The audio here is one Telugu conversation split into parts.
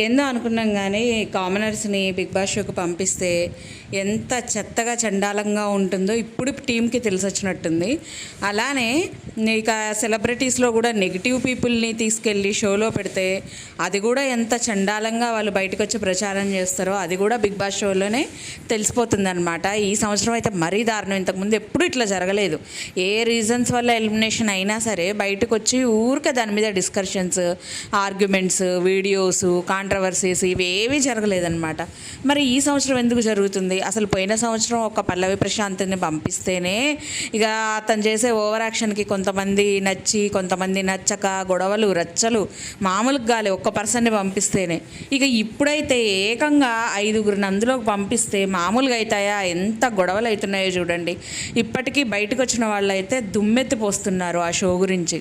ఏందో అనుకున్నాం కానీ కామనర్స్ని బిగ్ బాస్ షోకి పంపిస్తే ఎంత చెత్తగా చండాలంగా ఉంటుందో ఇప్పుడు టీంకి తెలిసి వచ్చినట్టుంది అలానే ఇక సెలబ్రిటీస్లో కూడా నెగిటివ్ పీపుల్ని తీసుకెళ్ళి షోలో పెడితే అది కూడా ఎంత చండాలంగా వాళ్ళు బయటకు వచ్చి ప్రచారం చేస్తారో అది కూడా బిగ్ బాస్ షోలోనే తెలిసిపోతుంది అనమాట ఈ సంవత్సరం అయితే మరీ దారుణం. ఇంతకుముందు ఎప్పుడు ఇట్లా జరగలేదు. ఏ రీజన్స్ వల్ల ఎలిమినేషన్ అయినా సరే బయటకు వచ్చి ఊరికే దాని మీద డిస్కషన్స్ ఆర్గ్యుమెంట్స్ వీడియోస్ కాంట్రవర్సీస్ ఇవి ఏవీ జరగలేదన్నమాట. మరి ఈ సంవత్సరం ఎందుకు జరుగుతుంది? అసలు పోయిన సంవత్సరం ఒక పల్లవి ప్రశాంత్ని పంపిస్తేనే ఇక అతను చేసే ఓవర్ యాక్షన్కి కొంతమంది నచ్చి కొంతమంది నచ్చక గొడవలు రచ్చలు మామూలుగా గాలి ఒక్క పర్సన్ని పంపిస్తేనే. ఇక ఇప్పుడైతే ఏకంగా ఐదుగురిని అందులోకి పంపిస్తే మామూలుగా అవుతాయా ఎంత గొడవలు అవుతున్నాయో చూడండి. ఇప్పటికీ బయటకు వచ్చిన వాళ్ళు అయితే దుమ్మెత్తిపోస్తున్నారు ఆ షో గురించి.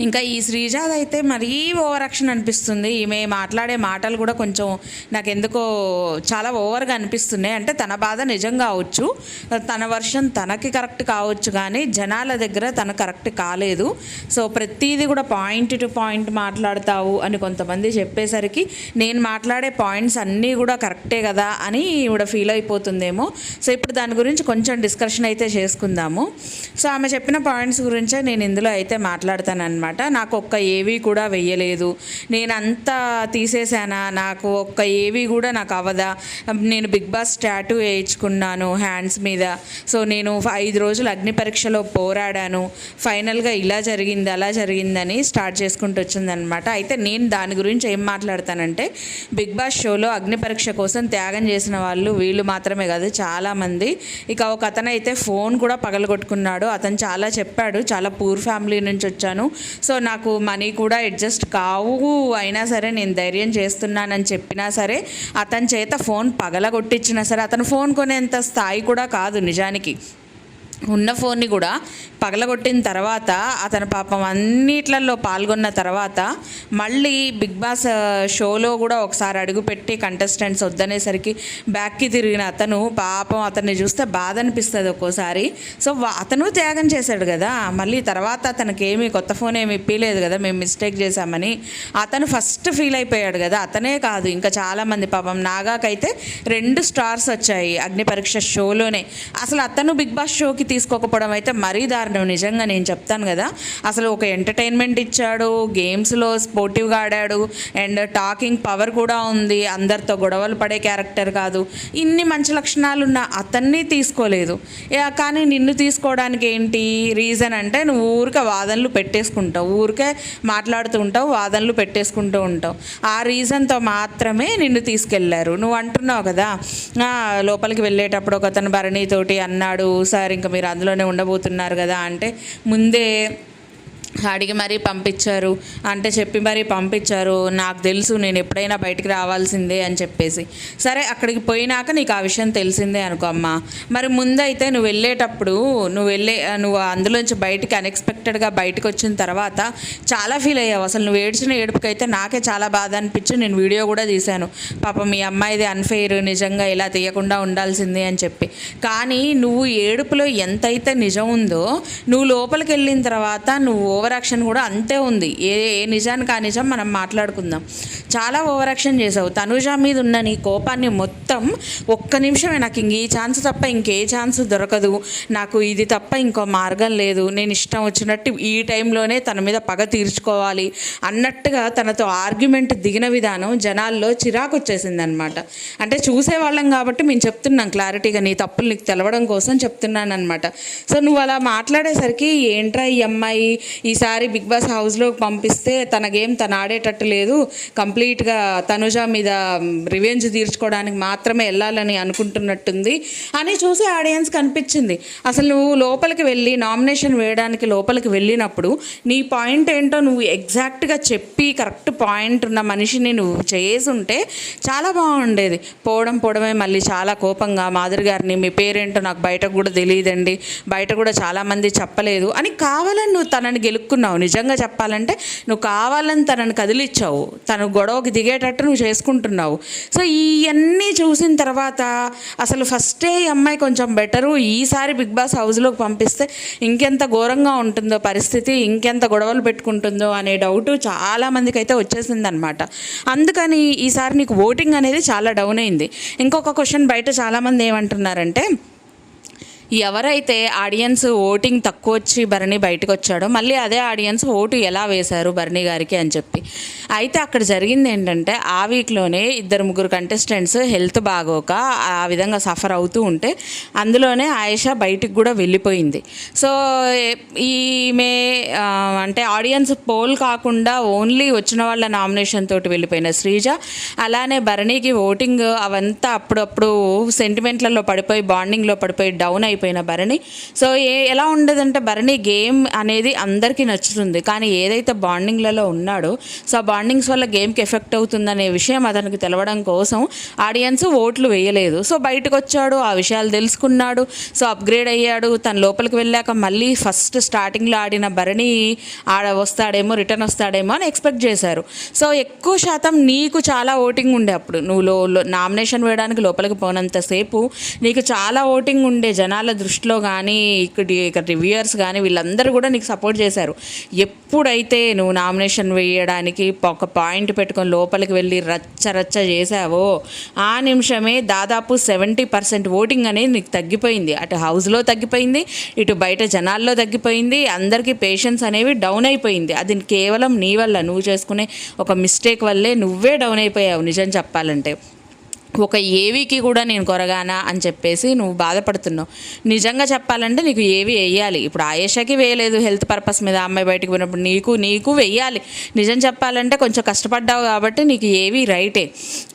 ఇంకా ఈ శ్రీజాద్ అయితే మరీ ఓవరాక్షన్ అనిపిస్తుంది. ఈమె మాట్లాడే మాటలు కూడా కొంచెం నాకు ఎందుకో చాలా ఓవర్గా అనిపిస్తున్నాయి. అంటే తన బాధ నిజం కావచ్చు. తన వర్షన్ తనకి కరెక్ట్ కావచ్చు కానీ జనాల దగ్గర తన కరెక్ట్ కాలేదు. సో ప్రతిదీ కూడా పాయింట్ టు పాయింట్ మాట్లాడతావు అని కొంతమంది చెప్పేసరికి నేను మాట్లాడే పాయింట్స్ అన్నీ కూడా కరెక్టే కదా అని ఈవిడ ఫీల్ అయిపోతుందేమో. సో ఇప్పుడు దాని గురించి కొంచెం డిస్కషన్ అయితే చేసుకుందాము. సో ఆమె చెప్పిన పాయింట్స్ గురించే నేను ఇందులో అయితే మాట్లాడతాను అనమాట నాకు ఒక్క ఏవి కూడా వెయ్యలేదు. నేను అంతా తీసేసానా నాకు ఒక్క ఏవి కూడా నాకు అవదా? నేను బిగ్ బాస్ స్టాటూ వేయించుకున్నాను హ్యాండ్స్ మీద. సో నేను ఐదు రోజులు అగ్ని పరీక్షలో పోరాడాను. ఫైనల్గా ఇలా జరిగింది అలా జరిగిందని స్టార్ట్ చేసుకుంటూ వచ్చిందనమాట అయితే నేను దాని గురించి ఏం మాట్లాడతానంటే బిగ్ బాస్ షోలో అగ్ని పరీక్ష కోసం త్యాగం చేసిన వాళ్ళు వీళ్ళు మాత్రమే కాదు చాలామంది. ఇక ఒక అతను అయితే ఫోన్ కూడా పగలగొట్టుకున్నాడు. అతను చాలా చెప్పాడు. చాలా పూర్ ఫ్యామిలీ నుంచి వచ్చాను. సో నాకు మనీ కూడా అడ్జస్ట్ కావు అయినా సరే నేను ధైర్యం చేస్తున్నానని చెప్పినా సరే అతని చేత ఫోన్ పగలగొట్టించినా సరే అతను ఫోన్ కొనేంత స్థాయి కూడా కాదు నిజానికి. ఉన్న ఫోన్ని కూడా పగలగొట్టిన తర్వాత అతను పాపం అన్నిట్లలో పాల్గొన్న తర్వాత మళ్ళీ బిగ్ బాస్ షోలో కూడా ఒకసారి అడుగుపెట్టి కంటెస్టెంట్స్ వద్దనేసరికి బ్యాక్కి తిరిగిన అతను పాపం అతన్ని చూస్తే బాధ అనిపిస్తుంది ఒక్కోసారి. సో అతను త్యాగం చేశాడు కదా మళ్ళీ తర్వాత అతనికి ఏమీ కొత్త ఫోన్ ఏమి ఇప్పలేదు కదా మేము మిస్టేక్ చేశామని అతను ఫస్ట్ ఫీల్ అయిపోయాడు కదా అతనే కాదు. ఇంకా చాలామంది పాపం నాగాకైతే రెండు స్టార్స్ వచ్చాయి అగ్ని పరీక్ష షోలోనే. అసలు అతను బిగ్ బాస్ షోకి తీసుకోకపోవడం అయితే మరీ దారుణం. నిజంగా నేను చెప్తాను కదా అసలు ఒక ఎంటర్టైన్మెంట్ ఇచ్చాడు గేమ్స్లో స్పోర్టివ్గా ఆడాడు అండ్ టాకింగ్ పవర్ కూడా ఉంది అందరితో గొడవలు పడే క్యారెక్టర్ కాదు ఇన్ని మంచి లక్షణాలు ఉన్న అతన్ని తీసుకోలేదు. కానీ నిన్ను తీసుకోవడానికి ఏంటి రీజన్ అంటే నువ్వు ఊరికే వాదనలు పెట్టేసుకుంటావు ఊరికే మాట్లాడుతూ ఉంటావు వాదనలు పెట్టేసుకుంటూ ఉంటావు. ఆ రీజన్తో మాత్రమే నిన్ను తీసుకెళ్ళారు. నువ్వు అంటున్నావు కదా లోపలికి వెళ్ళేటప్పుడు ఒక అతను భరణితోటి అన్నాడు సార్ ఇంకా మీరు అందులోనే ఉండబోతున్నారు కదా అంటే ముందే అడిగి మరీ పంపించారు. అంటే చెప్పి మరీ పంపించారు. నాకు తెలుసు నేను ఎప్పుడైనా బయటికి రావాల్సిందే అని చెప్పేసి. సరే అక్కడికి పోయినాక నీకు ఆ విషయం తెలిసిందే అనుకో అమ్మ. మరి ముందైతే నువ్వు వెళ్ళేటప్పుడు నువ్వు వెళ్ళే నువ్వు అందులోంచి బయటికి అన్ఎక్స్పెక్టెడ్గా బయటకు వచ్చిన తర్వాత చాలా ఫీల్ అయ్యావు. అసలు నువ్వు ఏడ్చిన ఏడుపుకైతే నాకే చాలా బాధ అనిపించి నేను వీడియో కూడా తీశాను. పాప మీ అమ్మాయిది అన్ఫెయిర్ నిజంగా ఇలా తీయకుండా ఉండాల్సిందే అని చెప్పి. కానీ నువ్వు ఏడుపులో ఎంతైతే నిజం ఉందో నువ్వు లోపలికి వెళ్ళిన తర్వాత నువ్వు ఓవర్ యాక్షన్ కూడా అంతే ఉంది. ఏ ఏ నిజానికి ఆ నిజం మనం మాట్లాడుకుందాం. చాలా ఓవర్ యాక్షన్ చేసావు. తనుజ మీద ఉన్న నీ కోపాన్ని మొత్తం ఒక్క నిమిషమే నాకు ఇంక ఈ ఛాన్స్ తప్ప ఇంకే ఛాన్స్ దొరకదు. నాకు ఇది తప్ప ఇంకో మార్గం లేదు. నేను ఇష్టం వచ్చినట్టు ఈ టైంలోనే తన మీద పగ తీర్చుకోవాలి అన్నట్టుగా తనతో ఆర్గ్యుమెంట్ దిగిన విధానం జనాల్లో చిరాకు వచ్చేసిందనమాట అంటే చూసేవాళ్ళం కాబట్టి మేము చెప్తున్నాం క్లారిటీగా నీ తప్పులు నీకు తెలవడం కోసం చెప్తున్నాను అనమాట సో నువ్వు అలా మాట్లాడేసరికి ఏంట్రా ఈ అమ్మాయి? ఈసారి బిగ్ బాస్ హౌస్లోకి పంపిస్తే తన గేమ్ తను ఆడేటట్టు లేదు. కంప్లీట్గా తనుజ మీద రివెంజ్ తీర్చుకోవడానికి మాత్రమే వెళ్ళాలని అనుకుంటున్నట్టుంది అని చూసే ఆడియన్స్ కనిపించింది. అసలు నువ్వు లోపలికి వెళ్ళి నామినేషన్ వేయడానికి లోపలికి వెళ్ళినప్పుడు నీ పాయింట్ ఏంటో నువ్వు ఎగ్జాక్ట్గా చెప్పి కరెక్ట్ పాయింట్ ఉన్న మనిషిని నువ్వు చేసి ఉంటే చాలా బాగుండేది. పోవడం పోవడమే మళ్ళీ చాలా కోపంగా మాధురి గారిని మీ పేరేంటో నాకు బయట కూడా తెలియదండి. బయట కూడా చాలామంది చెప్పలేదు అని కావాలని నువ్వు తనని గెలు ఎక్కున్నావు నిజంగా చెప్పాలంటే నువ్వు కావాలని తనని కదిలిచ్చావు. తను గొడవకి దిగేటట్టు నువ్వు చేసుకుంటున్నావు. సో ఇవన్నీ చూసిన తర్వాత అసలు ఫస్టే ఈ అమ్మాయి కొంచెం బెటరు. ఈసారి బిగ్ బాస్ హౌస్లోకి పంపిస్తే ఇంకెంత ఘోరంగా ఉంటుందో పరిస్థితి ఇంకెంత గొడవలు పెట్టుకుంటుందో అనే డౌట్ చాలామందికి అయితే వచ్చేసింది అనమాట అందుకని ఈసారి నీకు ఓటింగ్ అనేది చాలా డౌన్ అయింది. ఇంకొక క్వశ్చన్ బయట చాలామంది ఏమంటున్నారంటే ఎవరైతే ఆడియన్స్ ఓటింగ్ తక్కువ వచ్చి భరణి బయటకు వచ్చాడో మళ్ళీ అదే ఆడియన్స్ ఓటు ఎలా వేశారు భరణి గారికి అని చెప్పి. అయితే అక్కడ జరిగింది ఏంటంటే ఆ వీక్లోనే ఇద్దరు ముగ్గురు కంటెస్టెంట్స్ హెల్త్ బాగోక ఆ విధంగా సఫర్ అవుతూ ఉంటే అందులోనే ఆయేషా బయటికి కూడా వెళ్ళిపోయింది. సో ఈమె అంటే ఆడియన్స్ పోల్ కాకుండా ఓన్లీ వచ్చిన వాళ్ళ నామినేషన్ తోటి వెళ్ళిపోయిన శ్రీజ అలానే భరణికి ఓటింగ్ అవంతా అప్పుడప్పుడు సెంటిమెంట్లలో పడిపోయి బాండింగ్లో పడిపోయి డౌన్ అయిపోయి అయిపోయిన భరణి. సో ఏ ఎలా ఉండదంటే భరణి గేమ్ అనేది అందరికీ నచ్చుతుంది. కానీ ఏదైతే బాండింగ్లలో ఉన్నాడో సో ఆ బాండింగ్స్ వల్ల గేమ్కి ఎఫెక్ట్ అవుతుందనే విషయం అతనికి తెలవడం కోసం ఆడియన్స్ ఓట్లు వేయలేదు. సో బయటకు వచ్చాడు ఆ విషయాలు తెలుసుకున్నాడు. సో అప్గ్రేడ్ అయ్యాడు. తన లోపలికి వెళ్ళాక మళ్ళీ ఫస్ట్ స్టార్టింగ్లో ఆడిన భరణి ఆడ వస్తాడేమో రిటర్న్ వస్తాడేమో అని ఎక్స్పెక్ట్ చేశారు. సో ఎక్కువ శాతం నీకు చాలా ఓటింగ్ ఉండే అప్పుడు. నువ్వు నామినేషన్ వేయడానికి లోపలికి పోనంతసేపు నీకు చాలా ఓటింగ్ ఉండే జనాల దృష్టిలో కానీ ఇక్కడ ఇక్కడ రివ్యూయర్స్ కానీ వీళ్ళందరూ కూడా నీకు సపోర్ట్ చేశారు. ఎప్పుడైతే నువ్వు నామినేషన్ వేయడానికి ఒక పాయింట్ పెట్టుకొని లోపలికి వెళ్ళి రచ్చ రచ్చ చేసావో ఆ నిమిషమే దాదాపు సెవెంటీ పర్సెంట్ ఓటింగ్ అనేది నీకు తగ్గిపోయింది. అటు హౌస్లో తగ్గిపోయింది ఇటు బయట జనాల్లో తగ్గిపోయింది అందరికీ పేషెన్స్ అనేవి డౌన్ అయిపోయింది. అది కేవలం నీ వల్ల నువ్వు చేసుకునే ఒక మిస్టేక్ వల్లే నువ్వే డౌన్ అయిపోయావు నిజం చెప్పాలంటే. ఒక ఏవీకి కూడా నేను కొరగానా అని చెప్పేసి నువ్వు బాధపడుతున్నావు. నిజంగా చెప్పాలంటే నీకు ఏవి వేయాలి? ఇప్పుడు ఆయేషాకి వేయలేదు హెల్త్ పర్పస్ మీద అమ్మాయి బయటకు పోయినప్పుడు నీకు నీకు వెయ్యాలి నిజం చెప్పాలంటే కొంచెం కష్టపడ్డావు కాబట్టి నీకు ఏవి రైటే.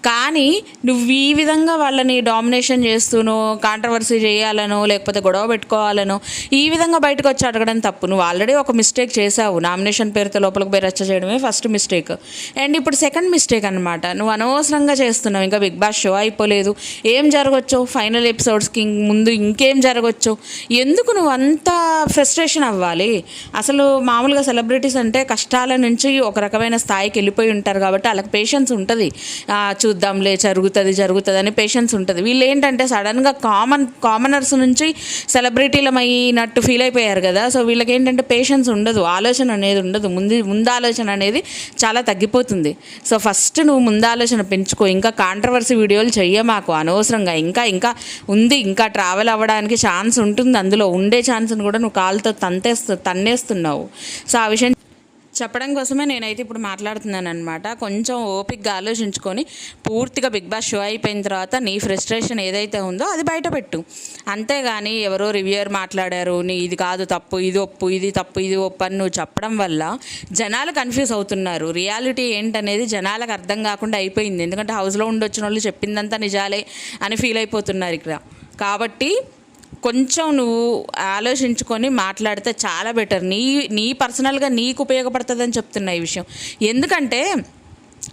కానీ నువ్వు ఈ విధంగా వాళ్ళని డామినేషన్ చేస్తూను కాంట్రవర్సీ చేయాలనో లేకపోతే గొడవ పెట్టుకోవాలనో ఈ విధంగా బయటకు వచ్చి అడగడం తప్పు. నువ్వు ఆల్రెడీ ఒక మిస్టేక్ చేసావు నామినేషన్ పేరుతో లోపలికి పోయి రచ్చ చేయడమే ఫస్ట్ మిస్టేక్. అండ్ ఇప్పుడు సెకండ్ మిస్టేక్ అనమాట నువ్వు అనవసరంగా చేస్తున్నావు. ఇంకా బిగ్ బాస్ షో అయిపోలేదు. ఏం జరగచ్చు? ఫైనల్ ఎపిసోడ్స్కి ముందు ఇంకేం జరగచ్చు? ఎందుకు నువ్వు అంత ఫ్రస్ట్రేషన్ అవ్వాలి? అసలు మామూలుగా సెలబ్రిటీస్ అంటే కష్టాల నుంచి ఒక రకమైన స్థాయికి వెళ్ళిపోయి ఉంటారు కాబట్టి వాళ్ళకి పేషెన్స్ ఉంటుంది. చూద్దాంలే జరుగుతుంది జరుగుతుంది అని పేషెన్స్ ఉంటుంది. వీళ్ళు ఏంటంటే సడన్గా కామన్ కామనర్స్ నుంచి సెలబ్రిటీలమైనట్టు ఫీల్ అయిపోయారు కదా. సో వీళ్ళకి ఏంటంటే పేషెన్స్ ఉండదు. ఆలోచన అనేది ఉండదు. ముందు ముందు ఆలోచన అనేది చాలా తగ్గిపోతుంది. సో ఫస్ట్ నువ్వు ముందు ఆలోచన పెంచుకో. ఇంకా కాంట్రవర్సీ వీడియో వీడియోలు చెయ్య మాకు అనవసరంగా. ఇంకా ఇంకా ఉంది ఇంకా ట్రావెల్ అవ్వడానికి ఛాన్స్ ఉంటుంది. అందులో ఉండే ఛాన్స్ని కూడా నువ్వు కాలుతో తంతేస్తు తన్నేస్తున్నావు. సో ఆ విషయం చెప్పడం కోసమే నేనైతే ఇప్పుడు మాట్లాడుతున్నాను అనమాట కొంచెం ఓపిక్గా ఆలోచించుకొని పూర్తిగా బిగ్ బాస్ షో అయిపోయిన తర్వాత నీ ఫ్రస్ట్రేషన్ ఏదైతే ఉందో అది బయట పెట్టు. అంతేగాని ఎవరో రివ్యూయర్ మాట్లాడారు నీ ఇది కాదు తప్పు ఇది ఒప్పు ఇది తప్పు ఇది ఒప్పు అని నువ్వు చెప్పడం వల్ల జనాలు కన్ఫ్యూజ్ అవుతున్నారు. రియాలిటీ ఏంటనేది జనాలకు అర్థం కాకుండా అయిపోయింది. ఎందుకంటే హౌస్లో ఉండొచ్చిన వాళ్ళు చెప్పిందంతా నిజాలే అని ఫీల్ అయిపోతున్నారు ఇక్కడ. కాబట్టి కొంచెం నువ్వు ఆలోచించుకొని మాట్లాడితే చాలా బెటర్ నీ నీ పర్సనల్గా నీకు ఉపయోగపడుతుందని చెప్తున్నా ఈ విషయం. ఎందుకంటే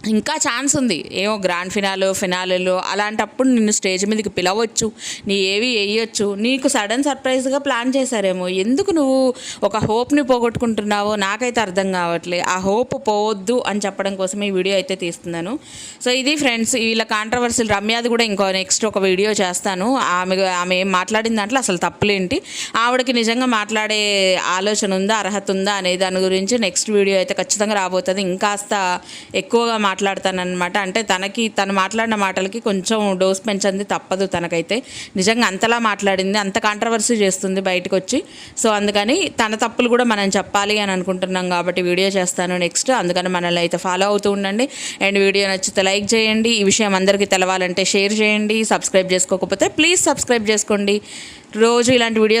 ఇంకా ఛాన్స్ ఉంది. ఏమో గ్రాండ్ ఫినాలో ఫినాలలో అలాంటప్పుడు నిన్ను స్టేజ్ మీదకి పిలవచ్చు. నీ ఏవి వేయొచ్చు. నీకు సడన్ సర్ప్రైజ్గా ప్లాన్ చేశారేమో. ఎందుకు నువ్వు ఒక హోప్ని పోగొట్టుకుంటున్నావో నాకైతే అర్థం కావట్లే. ఆ హోప్ పోవద్దు అని చెప్పడం కోసం ఈ వీడియో అయితే తీస్తున్నాను. సో ఇది ఫ్రెండ్స్ వీళ్ళ కాంట్రవర్సీలు రమ్యాది కూడా ఇంకో నెక్స్ట్ ఒక వీడియో చేస్తాను. ఆమె ఆమె ఏం మాట్లాడిన దాంట్లో అసలు తప్పులేంటి? ఆవిడకి నిజంగా మాట్లాడే ఆలోచన ఉందా అర్హత ఉందా అనే దాని గురించి నెక్స్ట్ వీడియో అయితే ఖచ్చితంగా రాబోతుంది. ఇంకాస్త ఎక్కువగా మాట్లాడతానన్నమాట. అంటే తనకి తను మాట్లాడిన మాటలకి కొంచెం డోస్ పెంచింది తప్పదు తనకైతే. నిజంగా అంతలా మాట్లాడింది అంత కాంట్రవర్సీ చేస్తుంది బయటకు వచ్చి సో అందుకని తన తప్పులు కూడా మనం చెప్పాలి అని అనుకుంటున్నాం కాబట్టి వీడియో చేస్తాను నెక్స్ట్. అందుకని మనల్ని అయితే ఫాలో అవుతూ ఉండండి. అండ్ వీడియో నచ్చితే లైక్ చేయండి. ఈ విషయం అందరికీ తెలవాలంటే షేర్ చేయండి సబ్స్క్రైబ్ చేసుకోకపోతే ప్లీజ్ సబ్స్క్రైబ్ చేసుకోండి. రోజు ఇలాంటి వీడియోస్